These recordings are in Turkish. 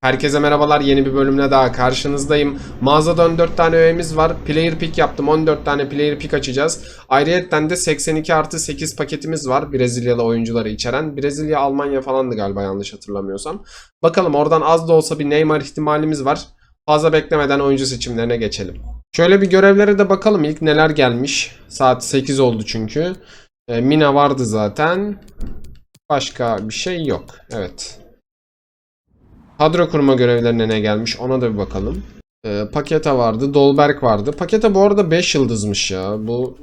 Herkese merhabalar. Yeni bir bölümle daha karşınızdayım. Mağazada 14 tane öğemiz var. Player pick yaptım. 14 tane player pick açacağız. Ayrıyetten de 82 artı 8 paketimiz var. Brezilyalı oyuncuları içeren. Brezilya, Almanya falandı galiba yanlış hatırlamıyorsam. Bakalım oradan az da olsa bir Neymar ihtimalimiz var. Fazla beklemeden oyuncu seçimlerine geçelim. Şöyle bir görevlere de bakalım ilk neler gelmiş. Saat 8 oldu çünkü. E, Mina vardı zaten. Başka bir şey yok. Evet. Kadro kurma görevlerine ne gelmiş ona da bir bakalım. Ee, Paketa vardı, Dolberg vardı. Paketa bu arada 5 yıldızmış ya. Bu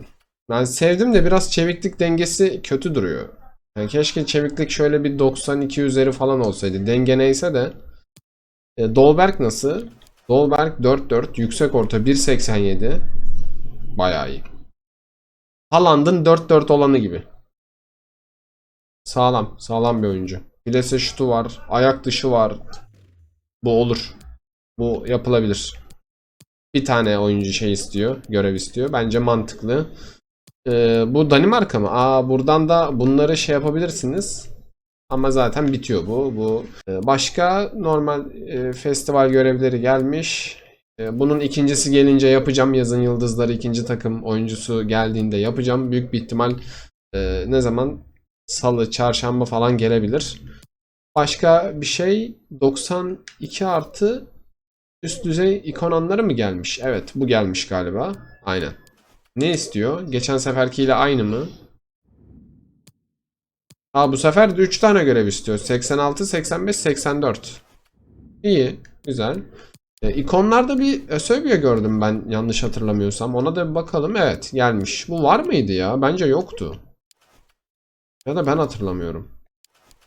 ben sevdim de biraz çeviklik dengesi kötü duruyor. Yani keşke çeviklik şöyle bir 92 üzeri falan olsaydı. Denge neyse de. Ee, Dolberg nasıl? Dolberg 4-4, yüksek orta 1.87. Bayağı iyi. Haaland'ın 4-4 olanı gibi. Sağlam, sağlam bir oyuncu. Bilese şutu var, ayak dışı var. Bu olur. Bu yapılabilir. Bir tane oyuncu şey istiyor, görev istiyor. Bence mantıklı. Ee, bu Danimarka mı? Aa buradan da bunları şey yapabilirsiniz. Ama zaten bitiyor bu. Bu e, başka normal e, festival görevleri gelmiş. E, bunun ikincisi gelince yapacağım. Yazın Yıldızları ikinci takım oyuncusu geldiğinde yapacağım. Büyük bir ihtimal e, ne zaman? Salı, çarşamba falan gelebilir. Başka bir şey 92 artı üst düzey ikon anları mı gelmiş? Evet bu gelmiş galiba. Aynen. Ne istiyor? Geçen seferkiyle aynı mı? Aa bu sefer de 3 tane görev istiyor. 86, 85, 84. İyi. Güzel. E, ikonlarda bir Ösöbya gördüm ben yanlış hatırlamıyorsam. Ona da bir bakalım. Evet gelmiş. Bu var mıydı ya? Bence yoktu. Ya da ben hatırlamıyorum.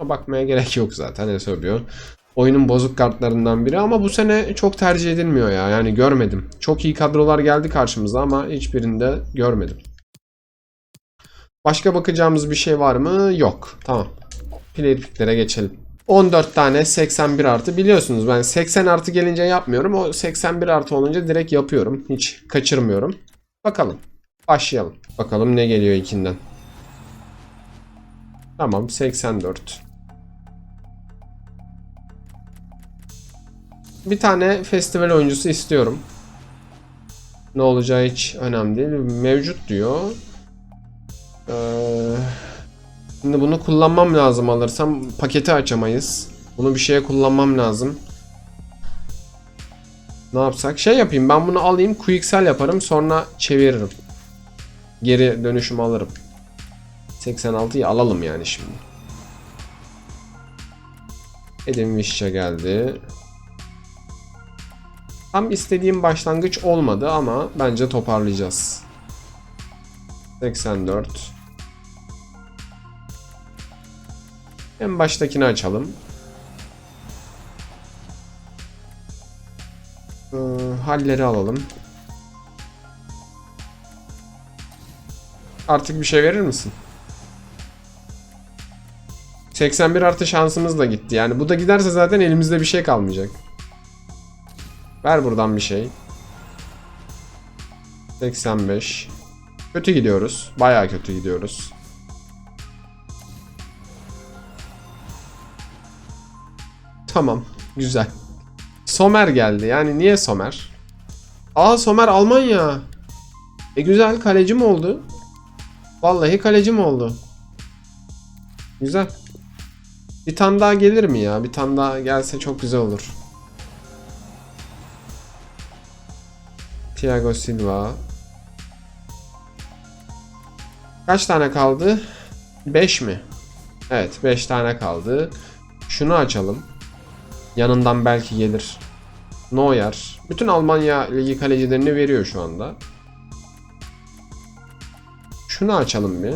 Bakmaya gerek yok zaten Eusebio. Oyunun bozuk kartlarından biri ama bu sene çok tercih edilmiyor ya. Yani görmedim. Çok iyi kadrolar geldi karşımıza ama hiçbirinde görmedim. Başka bakacağımız bir şey var mı? Yok. Tamam. Player picklere geçelim. 14 tane 81 artı biliyorsunuz ben 80 artı gelince yapmıyorum. O 81 artı olunca direkt yapıyorum. Hiç kaçırmıyorum. Bakalım. Başlayalım. Bakalım ne geliyor ikinden. Tamam 84. Bir tane festival oyuncusu istiyorum. Ne olacağı hiç önemli değil. Mevcut diyor. Ee, şimdi bunu kullanmam lazım alırsam. Paketi açamayız. Bunu bir şeye kullanmam lazım. Ne yapsak? Şey yapayım ben bunu alayım quicksell yaparım sonra çeviririm. Geri dönüşüm alırım. 86'yı alalım yani şimdi. Edim Vişça geldi. Tam istediğim başlangıç olmadı ama bence toparlayacağız. 84. En baştakini açalım. Ee, halleri alalım. Artık bir şey verir misin? 81 artı şansımız da gitti. Yani bu da giderse zaten elimizde bir şey kalmayacak. Ver buradan bir şey. 85. Kötü gidiyoruz. Bayağı kötü gidiyoruz. Tamam. Güzel. Somer geldi. Yani niye Somer? Aa Somer Almanya. E güzel kaleci mi oldu? Vallahi kaleci mi oldu? Güzel. Bir tane daha gelir mi ya? Bir tane daha gelse çok güzel olur. Thiago Silva. Kaç tane kaldı? 5 mi? Evet 5 tane kaldı. Şunu açalım. Yanından belki gelir. Neuer. Bütün Almanya ligi kalecilerini veriyor şu anda. Şunu açalım bir.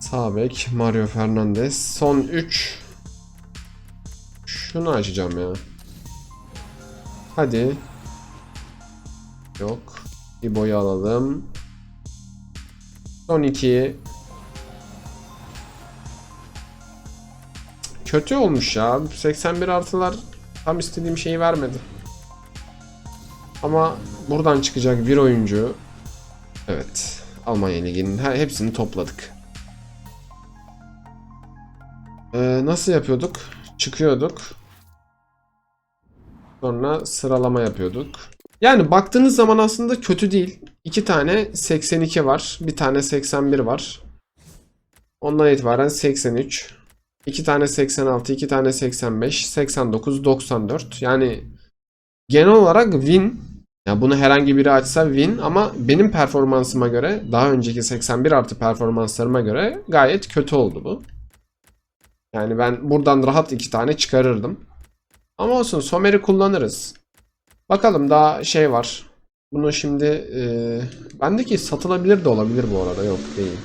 Sağ bek Mario Fernandez. Son 3. Şunu açacağım ya. Hadi. Yok. Bir boyu alalım. Son 2. Kötü olmuş ya. 81 artılar tam istediğim şeyi vermedi. Ama buradan çıkacak bir oyuncu. Evet. Almanya Ligi'nin hepsini topladık. Ee, nasıl yapıyorduk? Çıkıyorduk. Sonra sıralama yapıyorduk. Yani baktığınız zaman aslında kötü değil. İki tane 82 var. Bir tane 81 var. Ondan itibaren 83. iki tane 86, iki tane 85, 89, 94. Yani genel olarak win. Ya bunu herhangi biri açsa win ama benim performansıma göre daha önceki 81 artı performanslarıma göre gayet kötü oldu bu. Yani ben buradan rahat iki tane çıkarırdım. Ama olsun Somer'i kullanırız. Bakalım daha şey var. Bunu şimdi e, bendeki satılabilir de olabilir bu arada yok değil.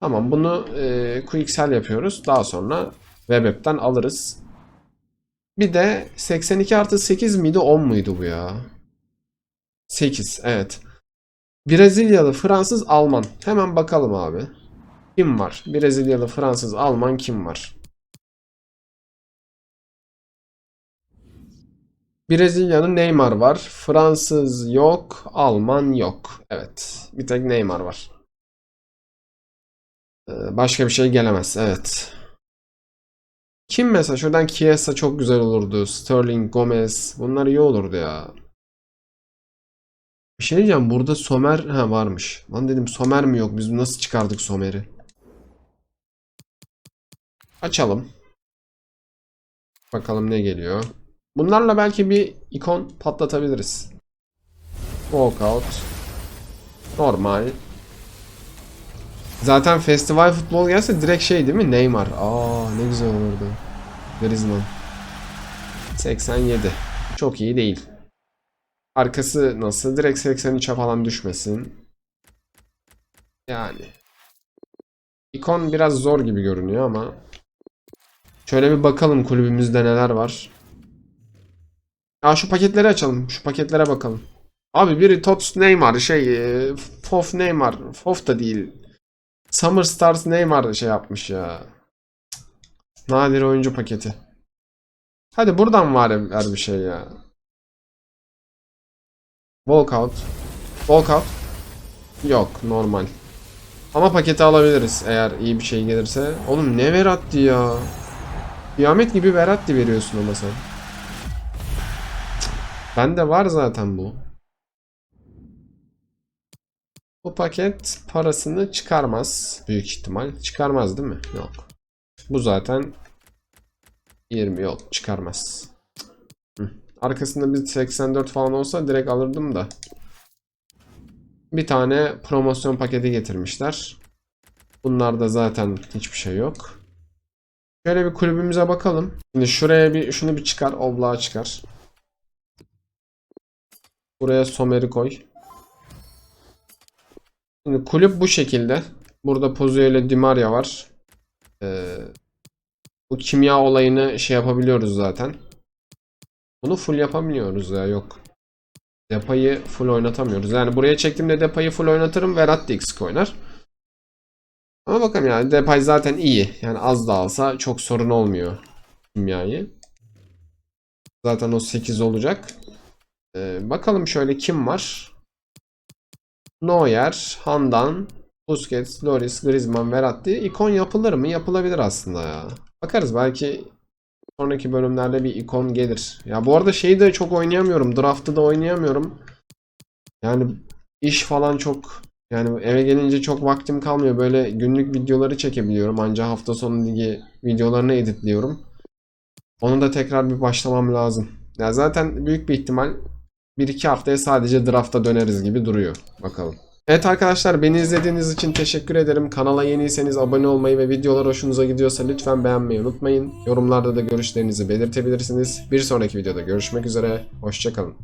Tamam bunu e, QXL yapıyoruz. Daha sonra web app'ten alırız. Bir de 82 artı 8 miydi 10 muydu bu ya? 8 evet. Brezilyalı, Fransız, Alman. Hemen bakalım abi. Kim var? Brezilyalı, Fransız, Alman kim var? Brezilya'nın Neymar var. Fransız yok. Alman yok. Evet. Bir tek Neymar var. Ee, Başka bir şey gelemez. Evet. Kim mesela? Şuradan Chiesa çok güzel olurdu. Sterling, Gomez. Bunlar iyi olurdu ya. Bir şey diyeceğim. Burada Somer ha varmış. Lan dedim Somer mi yok? Biz nasıl çıkardık Somer'i? Açalım. Bakalım ne geliyor. Bunlarla belki bir ikon patlatabiliriz. Walkout. Normal. Zaten festival futbol gelse direkt şey değil mi? Neymar. Aa ne güzel olurdu. Griezmann. 87. Çok iyi değil. Arkası nasıl? Direkt 83'e falan düşmesin. Yani. İkon biraz zor gibi görünüyor ama. Şöyle bir bakalım kulübümüzde neler var. Ya şu paketleri açalım. Şu paketlere bakalım. Abi biri Tots Neymar şey e, Fof Neymar. Fof da değil. Summer Stars Neymar şey yapmış ya. Nadir oyuncu paketi. Hadi buradan var ver bir şey ya. Walkout. Walkout. Yok normal. Ama paketi alabiliriz eğer iyi bir şey gelirse. Oğlum ne Veratti ya. Kıyamet gibi Veratti veriyorsun ama sen. Bende var zaten bu. Bu paket parasını çıkarmaz. Büyük ihtimal. Çıkarmaz değil mi? Yok. Bu zaten 20 yok. Çıkarmaz. Arkasında bir 84 falan olsa direkt alırdım da. Bir tane promosyon paketi getirmişler. Bunlarda zaten hiçbir şey yok. Şöyle bir kulübümüze bakalım. Şimdi şuraya bir şunu bir çıkar. Oblağı çıkar. Buraya Somer'i koy. Şimdi kulüp bu şekilde. Burada Pozio ile Di Maria var. Ee, bu kimya olayını şey yapabiliyoruz zaten. Bunu full yapamıyoruz ya yok. Depayı full oynatamıyoruz. Yani buraya çektiğimde Depayı full oynatırım. Verratti X oynar. Ama bakalım yani Depay zaten iyi. Yani az da alsa çok sorun olmuyor kimyayı. Zaten o 8 olacak. Ee, bakalım şöyle kim var? Neuer, Handan, Busquets, Loris, Griezmann, Verratti. İkon yapılır mı? Yapılabilir aslında ya. Bakarız belki sonraki bölümlerde bir ikon gelir. Ya bu arada şeyi de çok oynayamıyorum. Draft'ı da oynayamıyorum. Yani iş falan çok yani eve gelince çok vaktim kalmıyor. Böyle günlük videoları çekebiliyorum. Ancak hafta sonu ligi videolarını editliyorum. Onu da tekrar bir başlamam lazım. Ya zaten büyük bir ihtimal 1-2 haftaya sadece draft'a döneriz gibi duruyor. Bakalım. Evet arkadaşlar beni izlediğiniz için teşekkür ederim. Kanala yeniyseniz abone olmayı ve videolar hoşunuza gidiyorsa lütfen beğenmeyi unutmayın. Yorumlarda da görüşlerinizi belirtebilirsiniz. Bir sonraki videoda görüşmek üzere. Hoşçakalın.